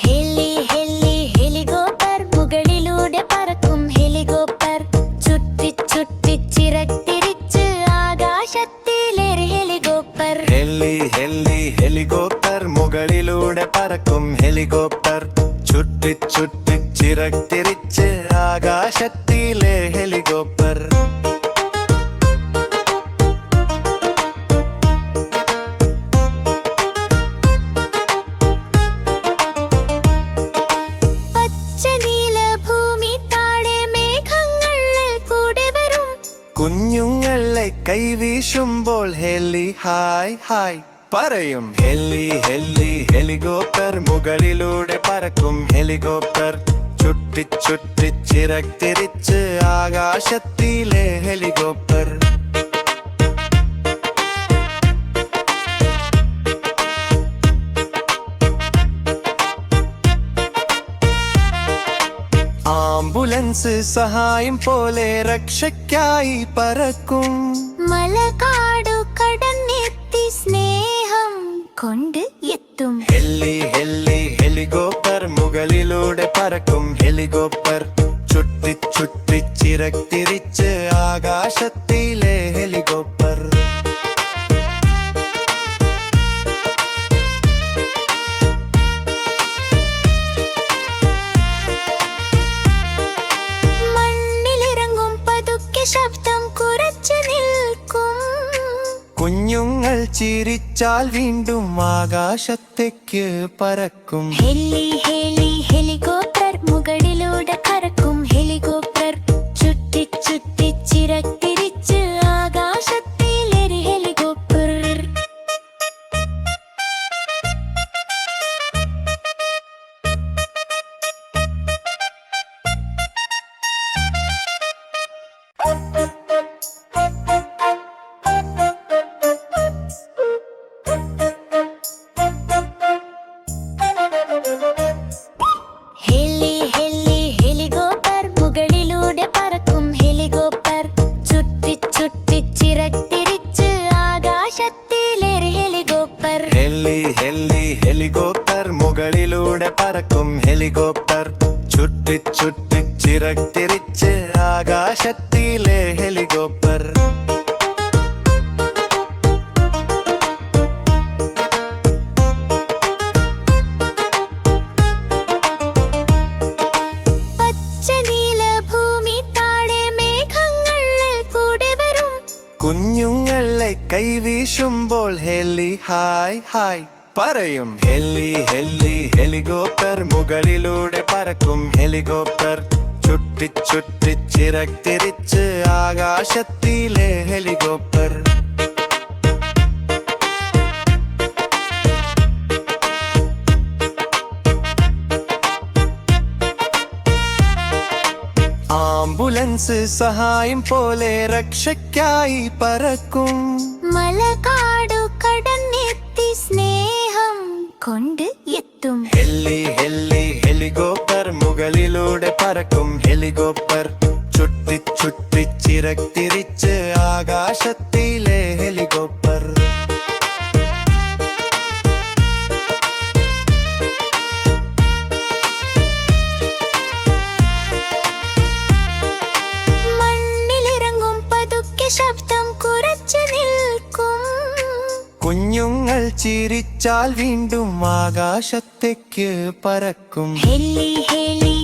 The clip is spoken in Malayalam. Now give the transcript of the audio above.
ഹെലി ഹെലി ഹെലികോപ്പർ മുകളിലൂടെ പറക്കും ഹെലികോപ്പർ ചുറ്റി ചുറ്റി ചിറത്തിരിച്ച് ആകാശത്തിലേറി ഹെലികോപ്പർ ഹെല്ലി ഹെല്ലി ഹെലികോപ്പർ മുകളിലൂടെ പറക്കും ഹെലികോപ്പർ ചുറ്റി ചുറ്റി ചിറത്തിരിച്ച് ആകാശത്തിലെ ഹെലികോപ്പർ കുഞ്ഞുങ്ങളെ കൈവീശുമ്പോൾ ഹെലി ഹായ് ഹായ് പറയും. ഹെലി ഹെലി ഹെലികോപ്റ്റർ മുകളിലൂടെ പറക്കും. ഹെലികോപ്റ്റർ ചുറ്റി ചുറ്റി ചിറക്തിരിച്ച് ആകാശത്തിലെ ഹെലികോപ്റ്റർ. ആംബുലൻസ് സഹായം പോലെ രക്ഷയ്ക്കായി പറക്കും. മലകാടു കടന്നെത്തി സ്നേഹം കൊണ്ട് എത്തും. ഹെല്ലി ഹെല്ലി ഹെലികോപ്റ്റർ മുകളിലൂടെ പറക്കും. ഹെലികോപ്റ്റർ ചുറ്റി ചുറ്റി ചിരക്തിരിച്ച് ആകാശത്തിലെ ചിരിച്ചാൽ വീണ്ടും ആകാശത്തേക്ക് പറക്കും. ഹെലി ഹെലി ഹെലികോപ്റ്റർ മുകളിലൂടെ പറക്കും. ഹെലികോപ്റ്റർ പറക്കും ഹെലികോപ്റ്റർ. ചുറ്റി ചുറ്റി ചിറത്തിരിച്ച് ആകാശത്തിലെ ഹെലികോപ്റ്റർ. കുഞ്ഞുങ്ങളെ കൈവീശുമ്പോൾ ഹെലി ഹായ് ഹായ്. പറയും. ഹെല്ലി ഹെല്ലി ഹെലികോപ്റ്റർ മുകളിലൂടെ പറക്കും. ഹെലികോപ്റ്റർ ചുറ്റി ചുറ്റി ചിറക്തിരിച്ച് ആകാശത്തിലെ ഹെലികോപ്റ്റർ. ആംബുലൻസ് സഹായം പോലെ രക്ഷയ്ക്കായി പറക്കും. മലകാടു കൊണ്ട് എത്തും. ഹെല്ലി ഹെല്ലി ഹെലികോപ്റ്റർ മുകളിലൂടെ പറക്കും. ഹെലികോപ്റ്റർ ചുറ്റി ചുറ്റി ചിരക്തിരിച്ച് ആകാശത്തിലെ ചിരിച്ചാൽ വീണ്ടും ആകാശത്തേക്ക് പറക്കും ഹെലി ഹെലി